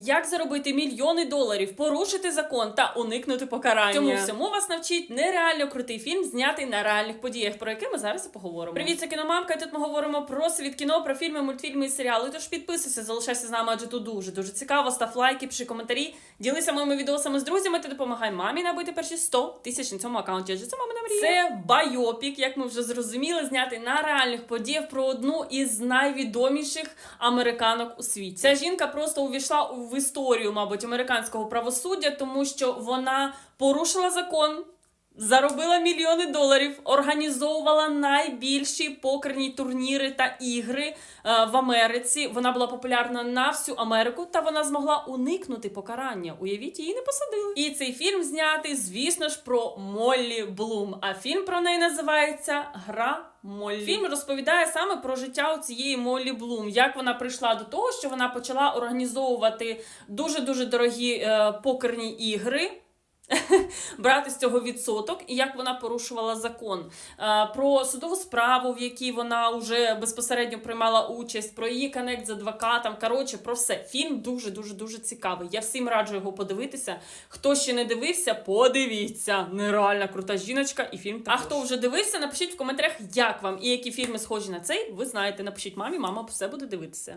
Як заробити мільйони доларів, порушити закон та уникнути покарання? Цьому всьому вас навчить нереально крутий фільм, знятий на реальних подіях, про які ми зараз і поговоримо. Привіт, це кіномамка. і Тут ми говоримо про світ кіно, про фільми, мультфільми і серіали. Тож підписуйся, залишайся з нами, адже тут дуже дуже цікаво. Став лайки, пиши коментарі, ділися моїми відосами з друзями та допомагай мамі набити перші 100 тисяч на цьому аккаунті. Адже це мамина мрія. Це байопік, як ми вже зрозуміли, знятий на реальних подіях про одну із найвідоміших американок у світі. Ця жінка просто увійшла в історію, мабуть, американського правосуддя, тому що вона порушила закон. Заробила мільйони доларів, організовувала найбільші покерні турніри та ігри е, в Америці. Вона була популярна на всю Америку, та вона змогла уникнути покарання. Уявіть, її не посадили. І цей фільм знятий, звісно ж, про Моллі Блум. А фільм про неї називається Гра. Моллі. Фільм розповідає саме про життя у цієї Моллі Блум, як вона прийшла до того, що вона почала організовувати дуже дуже дорогі е, покерні ігри брати з цього відсоток, і як вона порушувала закон, Е, про судову справу, в якій вона вже безпосередньо приймала участь, про її конект з адвокатом. Коротше, про все. Фільм дуже дуже дуже цікавий. Я всім раджу його подивитися. Хто ще не дивився, подивіться. Нереальна крута жіночка, і фільм також. А хто вже дивився, напишіть в коментарях, як вам і які фільми схожі на цей. Ви знаєте, напишіть мамі, мама все буде дивитися.